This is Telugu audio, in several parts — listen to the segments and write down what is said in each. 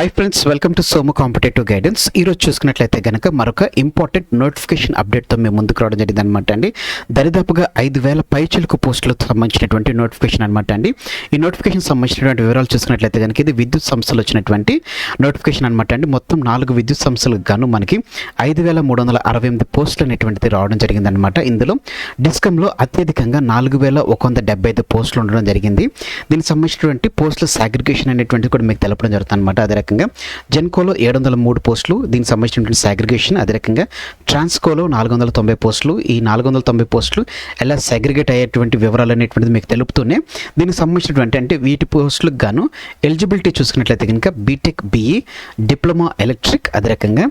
Hi friends welcome to Somu competitive guidance ఈరోజు చూసుకున్నట్లయితే కనుక మరొక ఇంపార్టెంట్ నోటిఫికేషన్ అప్డేట్తో మేము ముందుకు రావడం జరిగింది అనమాట అండి. దరిదాపుగా ఐదు వేల పైచిలుకు పోస్టులకు సంబంధించినటువంటి నోటిఫికేషన్ అనమాట అండి. ఈ నోటిఫికేషన్ సంబంధించినటువంటి వివరాలు చూసుకున్నట్లయితే కనుక ఇది విద్యుత్ సంస్థలు వచ్చినటువంటి నోటిఫికేషన్ అనమాట అండి. మొత్తం నాలుగు విద్యుత్ సంస్థలకు గాను మనకి ఐదు వేల మూడు వందల అరవై ఎనిమిది పోస్టులు అనేటువంటిది రావడం జరిగిందనమాట ఇందులో డిస్కంలో అత్యధికంగా నాలుగు వేల ఒక వంద డెబ్బై ఐదు పోస్టులు ఉండడం జరిగింది. దీనికి సంబంధించినటువంటి పోస్టుల సాగ్రిగేషన్ అనేటువంటిది కూడా మీకు తెలపడం జరుగుతుంది అనమాట అదే రకంగా. జెన్కోలో ఏడు వందల మూడు పోస్టులు దీనికి సంబంధించినటువంటి సాగ్రిగేషన్ అదే రకంగా. ట్రాన్స్కోలో నాలుగు వందల తొంభై పోస్టులు ఈ నాలుగు వందల తొంభై పోస్టులు ఎలా సాగ్రిగేట్ అయ్యేటువంటి వివరాలు అనేటువంటిది మీకు తెలుపుతూనే దీనికి సంబంధించినటువంటి అంటే వీటి పోస్టులకు గాను ఎలిజిబిలిటీ చూసుకున్నట్లయితే కనుక బీటెక్ బీఈ డిప్లొమా ఎలక్ట్రిక్ అదే రకంగా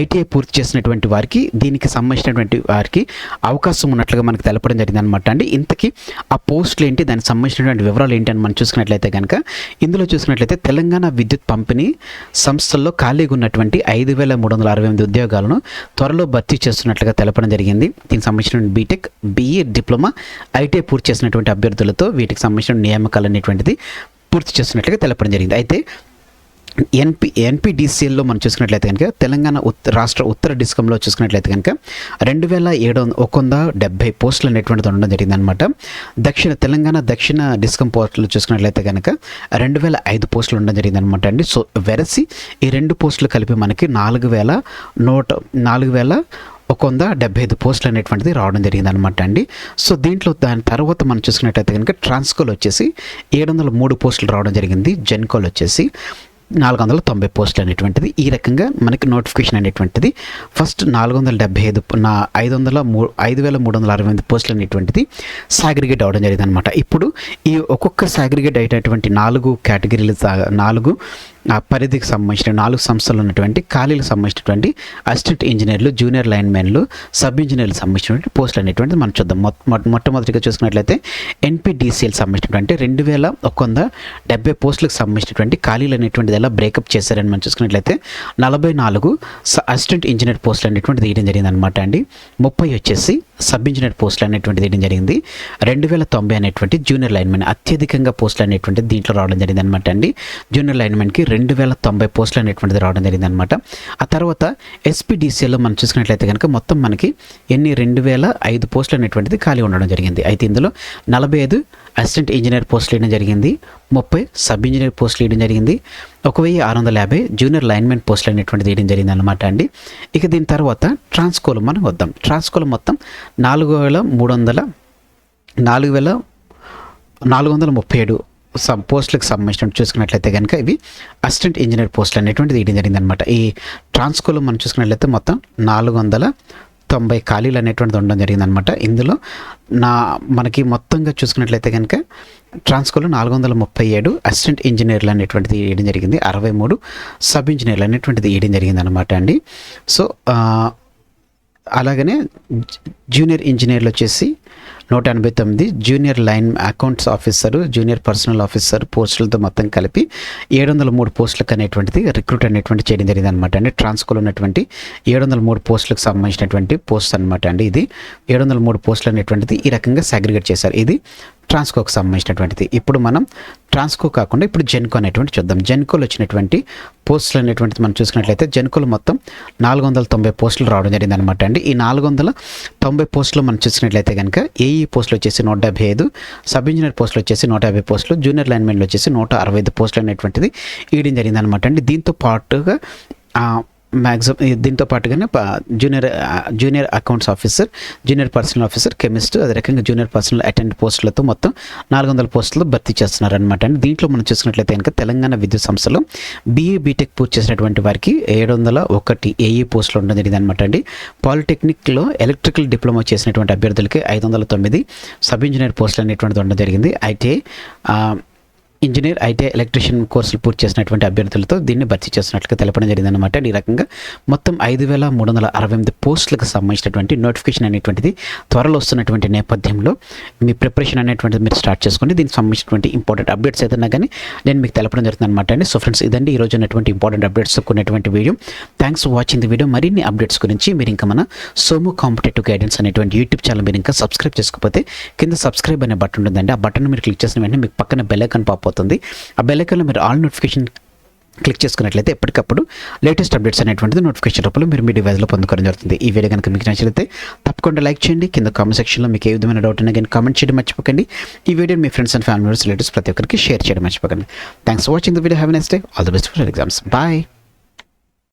ఐటీఐ పూర్తి చేసినటువంటి వారికి దీనికి సంబంధించినటువంటి వారికి అవకాశం ఉన్నట్లుగా మనకు తెలపడం జరిగింది అనమాట అండి. ఇంతకీ ఆ పోస్టులు ఏంటి దానికి సంబంధించినటువంటి వివరాలు ఏంటి అని మనం చూసుకున్నట్లయితే కనుక ఇందులో చూసుకున్నట్లయితే తెలంగాణ విద్యుత్ పంపిణీ సంస్థల్లో ఖాళీగా ఉన్నటువంటి ఐదు వేల మూడు వందల అరవై ఎనిమిది ఉద్యోగాలను త్వరలో భర్తీ చేస్తున్నట్లుగా తెలపడం జరిగింది. దీనికి సంబంధించిన బీటెక్ బీఈ డిప్లొమా ఐటీఐ పూర్తి చేసినటువంటి అభ్యర్థులతో వీటికి సంబంధించిన నియామకాలు అనేటువంటిది పూర్తి చేస్తున్నట్లుగా తెలపడం జరిగింది. అయితే ఎన్పి ఎన్పిడిసిఎల్లో మనం చూసుకున్నట్లయితే కనుక తెలంగాణ ఉత్ రాష్ట్ర ఉత్తర డిస్కంలో చూసుకున్నట్లయితే కనుక రెండు వేల ఏడు వంద ఒక వంద డెబ్బై పోస్టులు అనేటువంటిది ఉండడం జరిగిందనమాట దక్షిణ తెలంగాణ దక్షిణ డిస్కం పోస్టులు చూసుకున్నట్లయితే కనుక రెండు వేల ఐదు పోస్టులు ఉండడం జరిగిందనమాట అండి. సో వెరసి ఈ రెండు పోస్టులు కలిపి మనకి నాలుగు వేల నూట నాలుగు వేల ఒక వంద డెబ్బై ఐదు పోస్టులు అనేటువంటిది రావడం జరిగింది అనమాట అండి. సో దీంట్లో దాని తర్వాత మనం చూసుకున్నట్టయితే కనుక ట్రాన్స్కోల్ వచ్చేసి ఏడు వందల మూడు పోస్టులు రావడం జరిగింది. జెన్కోల్ వచ్చేసి నాలుగు వందల తొంభై పోస్టులు అనేటువంటిది. ఈ రకంగా మనకి నోటిఫికేషన్ అనేటువంటిది. ఫస్ట్ నాలుగు వందల డెబ్బై ఐదు నా ఐదు వందల మూ ఐదు వేల మూడు వందల అరవై ఎనిమిది పోస్టులు అనేటువంటిది సాగ్రిగేట్ అవ్వడం జరిగింది అనమాట ఇప్పుడు ఈ ఒక్కొక్క సాగ్రిగేట్ అయినటువంటి నాలుగు కేటగిరీలు నాలుగు ఆ పరిధికి సంబంధించిన నాలుగు సంస్థలు ఉన్నటువంటి ఖాళీలకు సంబంధించినటువంటి అసిస్టెంట్ ఇంజనీర్లు జూనియర్ లైన్ మెన్లు సబ్ ఇంజనీర్లకు సంబంధించినటువంటి పోస్టులు అనేటువంటిది మనం చూద్దాం. మొట్ట మొట్టమొదటిగా చూసుకున్నట్లయితే ఎన్పిడిసిఎల్ సంబంధించినటువంటి రెండు వేల ఒక వంద డెబ్బై పోస్టులకు సంబంధించినటువంటి ఖాళీలు అనేటువంటిది ఎలా బ్రేకప్ చేశారని మనం చూసుకున్నట్లయితే నలభై నాలుగు అసిస్టెంట్ ఇంజనీర్ పోస్టులు అనేటువంటిది తీయడం జరిగింది అనమాట అండి. ముప్పై వచ్చేసి సబ్ ఇంజనీర్ పోస్టులు అనేటువంటిది తీయడం జరిగింది. రెండు వేల తొంభై అనేటువంటి జూనియర్ లైన్మెన్ అత్యధికంగా పోస్టులు అనేటువంటిది దీంట్లో రావడం జరిగింది అనమాట అండి. జూనియర్ లైన్మెన్కి రెండు వేల తొంభై పోస్టులు అనేటువంటిది రావడం జరిగింది అనమాట ఆ తర్వాత ఎస్పీడీసీలో మనం చూసుకున్నట్లయితే కనుక మొత్తం మనకి ఎన్ని రెండు వేల ఐదు పోస్టులు అనేటువంటిది ఖాళీ ఉండడం జరిగింది. అయితే ఇందులో నలభై ఐదు అసిస్టెంట్ ఇంజనీర్ పోస్టులు వేయడం జరిగింది. ముప్పై సబ్ ఇంజనీర్ పోస్టులు వేయడం జరిగింది. ఒక వెయ్యి ఆరు వందల యాభై జూనియర్ లైన్మెన్ పోస్టులు అనేటువంటిది వేయడం జరిగింది అనమాట అండి. ఇక దీని తర్వాత ట్రాన్స్కోలు మనం వద్దాం. ట్రాన్స్కోలు మొత్తం నాలుగు వేల మూడు వందల నాలుగు వేల నాలుగు వందల ముప్పై ఏడు సబ్ పోస్టులకు సంబంధించిన చూసుకున్నట్లయితే కనుక ఇవి అసిస్టెంట్ ఇంజనీర్ పోస్టులు అనేటువంటిది వేయడం జరిగింది అనమాట ఈ ట్రాన్స్కోలో మనం చూసుకున్నట్లయితే మొత్తం నాలుగు వందల తొంభై ఖాళీలు అనేటువంటిది ఉండడం జరిగిందనమాట ఇందులో నా మనకి మొత్తంగా చూసుకున్నట్లయితే కనుక ట్రాన్స్కోలో నాలుగు వందల ముప్పై ఏడు అసిస్టెంట్ ఇంజనీర్లు అనేటువంటిది వేయడం జరిగింది. అరవై మూడు సబ్ ఇంజనీర్లు అనేటువంటిది వేయడం జరిగింది అనమాట అండి. సో అలాగనే జూనియర్ ఇంజనీర్లు వచ్చేసి నూట ఎనభై తొమ్మిది junior line accounts officer junior personnel officer పోస్టులతో మొత్తం కలిపి ఏడు వందల మూడు పోస్టులకు అనేటువంటిది రిక్రూట్ అనేటువంటి చేయడం జరిగింది అనమాట అండి ట్రాన్స్కోల్ ఉన్నటువంటి ఏడు వందల మూడు పోస్టులకు సంబంధించినటువంటి పోస్ట్ అనమాట అండి ఇది. ఏడు వందల మూడు పోస్టులు అనేటువంటిది ఈ రకంగా సాగ్రిగేట్ చేశారు. ఇది ట్రాన్స్కోకు సంబంధించినటువంటిది. ఇప్పుడు మనం ట్రాన్స్కో కాకుండా ఇప్పుడు జెన్కో అనేటువంటి చూద్దాం. జెన్కోలో వచ్చినటువంటి పోస్టులు అనేటువంటిది మనం చూసుకున్నట్లయితే జెన్కోలు మొత్తం నాలుగు వందల తొంభై పోస్టులు రావడం జరిగింది అనమాట అండి. ఈ నాలుగు వందల తొంభై పోస్టులు మనం చూసినట్లయితే కనుక ఏఈ పోస్టులు వచ్చేసి నూట డెబ్బై ఐదు సబ్ ఇంజనీర్ పోస్టులు వచ్చేసి నూట యాభై పోస్టులు జూనియర్ లైన్మెన్లు వచ్చేసి నూట అరవై ఐదు పోస్టులు అనేటువంటిది ఇవ్వడం జరిగింది అనమాట అండి. దీంతో పాటుగా మ్యాక్సిమం దీంతో పాటుగానే junior junior accounts officer junior personnel officer chemist అదే రకంగా జూనియర్ పర్సనల్ అటెండ్ పోస్టులతో మొత్తం నాలుగు వందల పోస్టులు భర్తీ చేస్తున్నారనమాట అండి దీంట్లో మనం చూసుకున్నట్లయితే కనుక తెలంగాణ విద్యుత్ సంస్థలో బీఈ బీటెక్ పూర్తి చేసినటువంటి వారికి ఏడు వందల ఒకటి ఏఈ పోస్టులు ఉండడం జరిగింది అనమాట అండి పాలిటెక్నిక్లో ఎలక్ట్రికల్ డిప్లొమా చేసినటువంటి అభ్యర్థులకి ఐదు వందల తొమ్మిది సబ్ ఇంజనీర్ పోస్టులు అనేటువంటిది ఉండడం జరిగింది. అయితే ఇంజనీర్ ఐటీ ఎలక్ట్రీషియన్ కోర్సులు పూర్తి చేసినటువంటి అభ్యర్థులతో దీన్ని భర్తీ చేసినట్లుగా తెలపడం జరిగిందనమాట ఈ రకంగా మొత్తం ఐదు వేల మూడు వందల అరవై ఎనిమిది పోస్టులకు సంబంధించినటువంటి నోటిఫికేషన్ అనేటువంటిది త్వరలో వస్తున్నటువంటి నేపథ్యంలో మీ ప్రిపరేషన్ అనేటువంటిది మీరు స్టార్ట్ చేసుకోండి దీనికి సంబంధించినటువంటి ఇంపార్టెంట్ అప్డేట్స్ ఏదైనా కానీ నేను మీకు తెలపడం జరుగుతుంది అనమాట అండి. సో ఫ్రెండ్స్ ఇదండి ఈ రోజు ఉన్నటువంటి important updates కొన్నటువంటి video thanks for watching the video మరిన్ని అప్డేట్స్ గురించి మీరు ఇంకా మన సోము కాంపిటేటివ్ గైడెన్స్ అనేటువంటి యూట్యూబ్ ఛానల్ మీరు ఇంకా సబ్స్క్రైబ్ చేసుకోకపోతే కింద సబ్స్క్రైబ్ అనే బటన్ ఉంటుందండి. ఆ బటన్ మీరు క్లిక్ చేసిన వెంటనే మీకు పక్కన బెల్ ఐకాన్ పాప్ రాబోతుంది ఆ బెల్లైకన్లో మీరు ఆల్ నోటిఫికేషన్ క్లిక్ చేసుకున్నట్లయితే ఎప్పటికప్పుడు లేటెస్ట్ అప్డేట్స్ అనేటువంటిది నోటిఫికేషన్ రూపంలో మీరు మీ డివైస్లో పొందుకోవడం జరుగుతుంది. ఈ వీడియో కనుక మీకు నచ్చినట్లయితే తప్పకుండా లైక్ చేయండి. కింద కామెంట్ సెక్షన్లో మీకు ఏ విధమైన డౌట్ ఉన్నా కానీ కామెంట్ చేయడం మర్చిపోకండి. ఈ వీడియో మీ ఫ్రెండ్స్ అండ్ ఫ్యామిలీ రిలేటివ్స్ ప్రతి ఒక్కరికి షేర్ చేయడం మర్చిపోకండి. Thanks for watching the video have next day all the best for exams bye